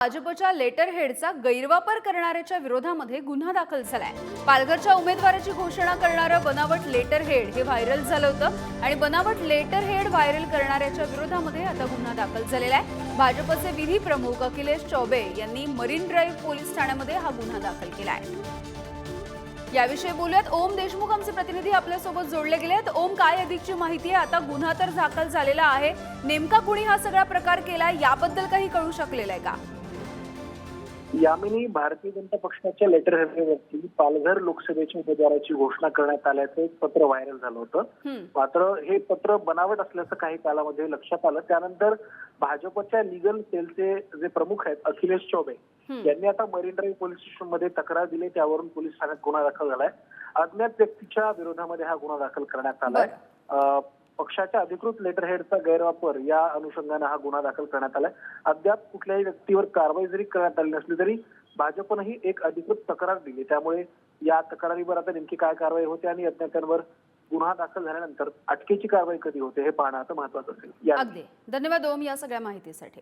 भाजपच्या लेटर हेडचा गैरवापर करणाऱ्याच्या विरोधामध्ये गुन्हा दाखल झालाय. पालघरच्या उमेदवाराची घोषणा करणारं बनावट लेटर हेड हे व्हायरल झालं होतं आणि बनावट लेटर हेड व्हायरल करणाऱ्याच्या विरोधामध्ये आता गुन्हा दाखल झालेला आहे. भाजपचे विधी प्रमुख अखिलेश चौबे यांनी मरीन ड्राईव्ह पोलीस ठाण्यामध्ये हा गुन्हा दाखल केला आहे याविषयी बोलूयात. ओम देशमुख आमचे प्रतिनिधी आपल्यासोबत जोडले गेले आहेत ओम काय अधिकची माहिती आहे? आता गुन्हा तर दाखल झालेला आहे. नेमका कुणी हा सगळा प्रकार केलाय याबद्दल काही कळू शकलेलं आहे का? यामिनी भारतीय जनता पक्षाच्या लेटर हेडवरती पालघर लोकसभेच्या उमेदवाराची घोषणा करण्यात आल्याचं एक पत्र व्हायरल झालं होतं. मात्र हे पत्र बनावट असल्याचं काही कालामध्ये लक्षात आलं. त्यानंतर भाजपच्या लिगल सेलचे जे प्रमुख आहेत अखिलेश चौबे. यांनी आता मरीन ड्राईव्ह पोलीस स्टेशनमध्ये तक्रार दिली. त्यावरून पोलीस ठाण्यात गुन्हा दाखल झालाय. अज्ञात व्यक्तीच्या विरोधामध्ये हा गुन्हा दाखल करण्यात आलाय. पक्षाच्या अधिकृत लेटर हेडचा गैरवापर या अनुषंगाने हा गुन्हा दाखल करण्यात आलाय. अद्याप कुठल्याही व्यक्तीवर कारवाई जरी करण्यात आली नसली तरी भाजपनंही एक अधिकृत तक्रार दिली. त्यामुळे या तक्रारीवर आता नेमकी काय कारवाई होते आणि अज्ञातांवर गुन्हा दाखल झाल्यानंतर अटकेची कारवाई कधी होते हे पाहणं आता महत्वाचं असेल. अगदी. धन्यवाद ओम या सगळ्या माहितीसाठी.